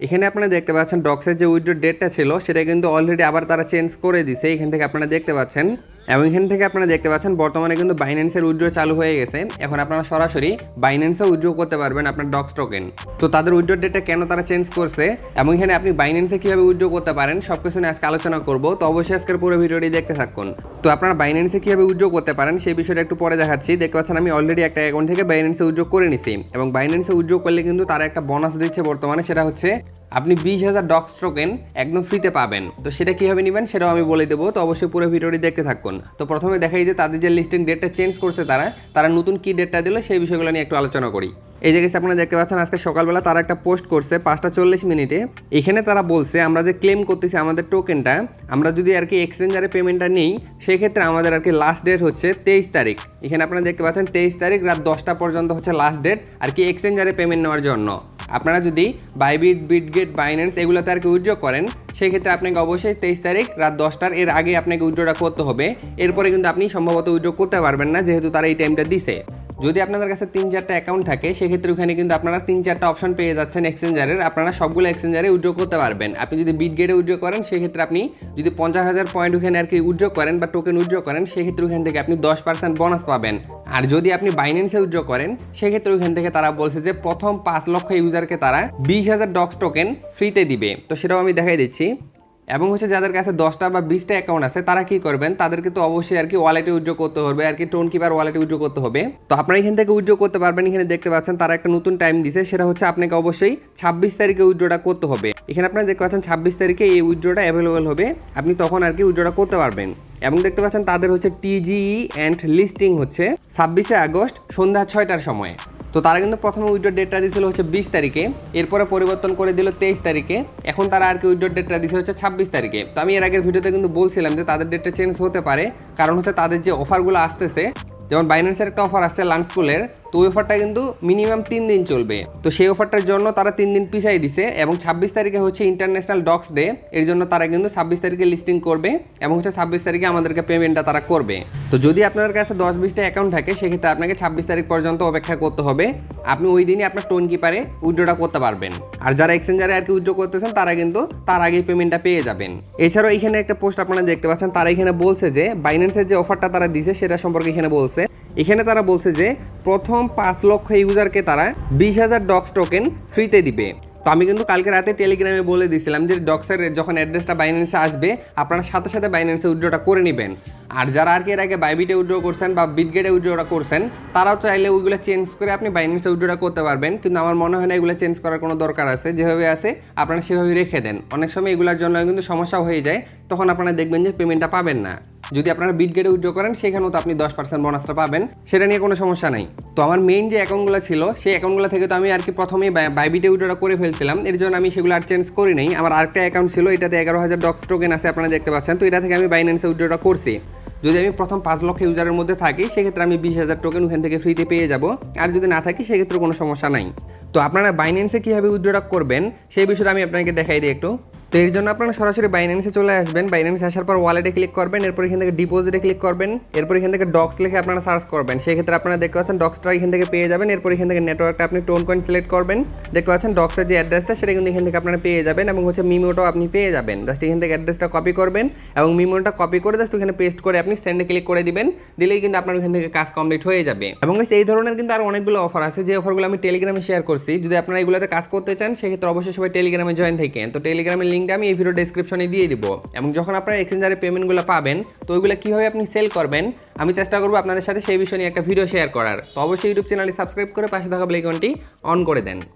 এখানে আপনারা দেখতে পাচ্ছেন ডক্সের যে উইড্রো ডেটটা ছিল, সেটা কিন্তু অলরেডি আবার তারা চেঞ্জ করে দিছে। এখান থেকে আপনারা দেখতে পাচ্ছেন এবং এখান থেকে আপনারা দেখতে পাচ্ছেন, বর্তমানে কিন্তু বাইন্যান্সের উইড্রো চালু হয়ে গেছে। এখন আপনারা সরাসরি বাইন্যান্সে উইড্রো করতে পারবেন আপনার ডক্স টোকেন তো তাদের উইড্রো ডেটটা কেন তারা চেঞ্জ করছে এবং এখানে আপনি বাইন্যান্সে কীভাবে উইড্রো করতে পারেন সব কিছু নিয়ে আজকে আলোচনা করব। তো অবশ্যই আজকের পুরো ভিডিওটি দেখতে থাকুন। তো আপনারা বাইন্যান্সে কীভাবে উইড্রো করতে পারেন, সেই বিষয়টা একটু পরে দেখাচ্ছি। দেখতে পাচ্ছেন, আমি অলরেডি একটা অ্যাকাউন্ট থেকে বাইন্যান্সে উইড্রো করে নিছি। এবং বাইন্যান্সে উইড্রো করলে কিন্তু তারা একটা বোনাস দিচ্ছে বর্তমানে, সেটা হচ্ছে আপনি বিশ হাজার ডক্স টোকেন একদম ফ্রিতে পাবেন। তো সেটা কীভাবে নেবেন সেটাও আমি বলে দেবো। তো অবশ্যই পুরো ভিডিওটি দেখতে থাকুন। তো প্রথমে দেখাই যে তাদের যে লিস্টিং ডেটটা চেঞ্জ করছে তারা তারা নতুন কী ডেটটা দিল সেই বিষয়গুলো নিয়ে একটু আলোচনা করি। এই জায়গায় আপনারা দেখতে পাচ্ছেন আজকে সকালবেলা তারা একটা পোস্ট করছে পাঁচটা চল্লিশ মিনিটে। এখানে তারা বলছে, আমরা যে ক্লেম করতেছি আমাদের টোকেনটা আমরা যদি আর কি এক্সচেঞ্জারে পেমেন্টটা নিই, সেক্ষেত্রে আমাদের আর কি লাস্ট ডেট হচ্ছে তেইশ তারিখ। এখানে আপনারা দেখতে পাচ্ছেন তেইশ তারিখ রাত দশটা পর্যন্ত হচ্ছে লাস্ট ডেট আর কি এক্সচেঞ্জারে পেমেন্ট নেওয়ার জন্য। আপনারা যদি বাইবিট বিটগেট বাইন্যান্স এগুলোতে আর কি উইড্রো করেন, সেক্ষেত্রে আপনাকে অবশ্যই তেইশ তারিখ রাত দশটার এর আগে আপনাকে উইড্রোটা করতে হবে। এরপরে কিন্তু আপনি সম্ভবত উইড্রো করতে পারবেন না, যেহেতু তারা এই টাইমটা দিছে। যদি আপনাদের কাছে তিন চারটা অ্যাকাউন্ট থাকে, সেক্ষেত্রে ওখানে কিন্তু আপনারা তিন চারটা অপশন পেয়ে যাচ্ছেন এক্সচেঞ্জারের আপনারা সবগুলো এক্সচেঞ্জারে উইড্রো করতে পারবেন। আপনি যদি বিট গেটে উইড্রো করেন, সেক্ষেত্রে আপনি যদি পঞ্চাশ হাজার পয়েন্ট ওখানে আর কি উইড্রো করেন বা টোকেন উইড্রো করেন, সেক্ষেত্রে ওখান থেকে আপনি দশ পার্সেন্ট বোনাস পাবেন। আর যদি আপনি বাইন্যান্সে উইড্রো করেন, সেক্ষেত্রে ওইখান থেকে তারা বলছে যে প্রথম পাঁচ লক্ষ ইউজারকে তারা বিশ হাজার ডক্স টোকেন ফ্রিতে দিবে। তো সেটাও আমি দেখাই দিচ্ছি। এবং হচ্ছে যাদের কাছে দশটা বা বিশটা অ্যাকাউন্ট আছে, তারা কি করবেন? তাদেরকে তো অবশ্যই আর কি ওয়ালেটে উইড্রো করতে হবে, আর কি টোন কিপার ওয়ালেটে উইড্রো করতে হবে। তো আপনারা এখান থেকে উইড্রো করতে পারবেন, এখানে দেখতে পাচ্ছেন তারা একটা নতুন টাইম দিছে, সেটা হচ্ছে আপনাকে অবশ্যই ছাব্বিশ তারিখে উইড্রোটা করতে হবে। এখানে আপনারা দেখতে পাচ্ছেন ছাব্বিশ তারিখে এই উইড্রোটা অ্যাভেলেবল হবে, আপনি তখন আর কি উইড্রোটা করতে পারবেন। এবং দেখতে পাচ্ছেন তাদের হচ্ছে টিজিই অ্যান্ড লিস্টিং হচ্ছে ছাব্বিশে আগস্ট সন্ধ্যা ছয়টার সময়। তো তারা কিন্তু প্রথমে উইড্রো ডেটটা দিয়েছিল হচ্ছে বিশ তারিখে, এরপরে পরিবর্তন করে দিল তেইশ তারিখে। এখন তারা আর কি উইড্রো ডেটটা দিয়েছিল হচ্ছে ছাব্বিশ তারিখে। তো আমি এর আগের ভিডিওতে কিন্তু বলছিলাম যে তাদের ডেটটা চেঞ্জ হতে পারে, কারণ হচ্ছে তাদের যে অফারগুলো আসতেছে যেমন বাইন্যান্সের একটা অফার আসছে লাঞ্চ স্কুলের তো ওই অফারটা কিন্তু মিনিমাম তিন দিন চলবে। তো সেই অফারটার জন্য তারা তিন দিন পিছাই দিছে এবং ছাব্বিশ তারিখে হচ্ছে ইন্টারন্যাশনাল ডক্স ডে এর জন্য তারা কিন্তু ছাব্বিশ তারিখে লিস্টিং করবে এবং হচ্ছে ছাব্বিশ তারিখে আমাদেরকে পেমেন্টটা তারা করবে। তো যদি আপনাদের কাছে দশ বিশটা অ্যাকাউন্ট থাকে, সেক্ষেত্রে আপনাকে ছাব্বিশ তারিখ পর্যন্ত অপেক্ষা করতে হবে। আপনি ওই দিনই আপনার টোন কিপারে উইড্রোটা করতে পারবেন। আর যারা এক্সচেঞ্জারে আর কি উইড্রো করতেছেন, তারা কিন্তু তার আগেই পেমেন্টটা পেয়ে যাবেন। এছাড়াও এখানে একটা পোস্ট আপনারা দেখতে পাচ্ছেন, তারা এখানে বলছে যে বাইন্যান্সের যে অফারটা তারা দিছে, সেটা সম্পর্কে এখানে বলছে। এখানে তারা বলছে যে, প্রথম পাঁচ লক্ষ ইউজারকে তারা বিশ হাজার ডক্স টোকেন ফ্রিতে দিবে। তো আমি কিন্তু কালকে রাতে টেলিগ্রামে বলে দিয়েছিলাম যে ডক্সের যখন অ্যাড্রেসটা বাইন্যান্সে আসবে, আপনারা সাথে সাথে বাইন্যান্সে উইড্রোটা করে নেবেন। আর যারা আর কি এর আগে বাইবিটে উইড্রো করছেন বা বিটগেটে উইড্রোটা করছেন, তারাও চাইলে ওইগুলো চেঞ্জ করে আপনি বাইন্যান্সে উইড্রোটা করতে পারবেন। কিন্তু আমার মনে হয় না এগুলো চেঞ্জ করার কোনো দরকার আছে। যেভাবে আছে, আপনারা সেভাবে রেখে দেন। অনেক সময় এগুলোর জন্য কিন্তু সমস্যা হয়ে যায়। তখন আপনারা দেখবেন যে পেমেন্টটা পাবেন না। যদি আপনারা বিট গেটে উইড্রো করেন, সেখানেও তো আপনি দশ পার্সেন্ট বোনাসটা পাবেন। সেটা নিয়ে কোনো সমস্যা নাই। তো আমার মেইন যে অ্যাকাউন্টগুলো ছিল, সেই অ্যাকাউন্টগুলো থেকে তো আমি আর কি প্রথমেই বাইবিটে উইড্রোটা করে ফেলছিলাম। এর জন্য আমি সেগুলো আর চেঞ্জ করি নাই। আমার আরেকটা অ্যাকাউন্ট ছিল, এটাতে এগারো হাজার ডক্স টোকেন আছে, আপনারা দেখতে পাচ্ছেন। তো এটা থেকে আমি বাইন্যান্সে উইড্রোটা করছি। যদি আমি প্রথম পাঁচ লক্ষ ইউজারের মধ্যে থাকি, সেক্ষেত্রে আমি বিশ হাজার টোকেন ওখান থেকে ফ্রিতে পেয়ে যাব। আর যদি না থাকি সেক্ষেত্রে কোনো সমস্যা নাই। তো আপনারা বাইন্যান্সে কীভাবে উইথড্রটা করবেন, সেই বিষয়টা আমি আপনাকে দেখাই দিই একটু। তো এর জন্য আপনারা সরাসরি বাইন্যান্সে চলে আসবেন। বাইন্যান্সে আসার পর ওয়ালেটে ক্লিক করবেন, এরপর এখান থেকে ডিপোজিটে ক্লিক করবেন, এরপর এখান থেকে ডক্স লিখে আপনারা সার্চ করবেন। সেক্ষেত্রে আপনারা দেখতে পাচ্ছেন ডক্সটা এখান থেকে পেয়ে যাবেন, এরপর এখান থেকে নেটওয়ার্কটা আপনি টোন কয়েন সিলেক্ট করবেন। দেখতে পাচ্ছেন ডক্সের যে অ্যাড্রেসটা সেটা কিন্তু এখান থেকে আপনারা পেয়ে যাবেন এবং হচ্ছে মিমোটাও আপনি পেয়ে যাবেন। জাস্ট এখান থেকে অ্যাড্রেসটা কপি করবেন এবং মিমোটা কপি করে জাস্ট ওখানে পেস্ট করে আপনি সেন্ডে ক্লিক করে দিবেন, দিলেই কিন্তু আপনার ওখান থেকে কাজ কমপ্লিট হয়ে যাবে। এবং এই ধরনের কিন্তু আর অনেকগুলো অফার আছে। যে অফারগুলো আমি টেলিগ্রামে শেয়ার করছি, যদি আপনারা এগুলোতে কাজ করতে চান, সেক্ষেত্রে অবশ্যই সবাই টেলিগ্রামে জয়েন থাকেন তো টেলিগ্রামের লিঙ্কটা আমি এই ভিডিও ডেসক্রিপশনে দিয়ে দিব। এবং যখন আপনারা এক্সচেঞ্জারে পেমেন্টগুলো পাবেন, তো ওইগুলো কীভাবে আপনি সেল করবেন, আমি চেষ্টা করব আপনাদের সাথে সেই বিষয় নিয়ে একটা ভিডিও শেয়ার করার। তো অবশ্যই ইউটিউব চ্যানেলে সাবস্ক্রাইব করে পাশে থাকা বেলাইকনটি অন করে দেন।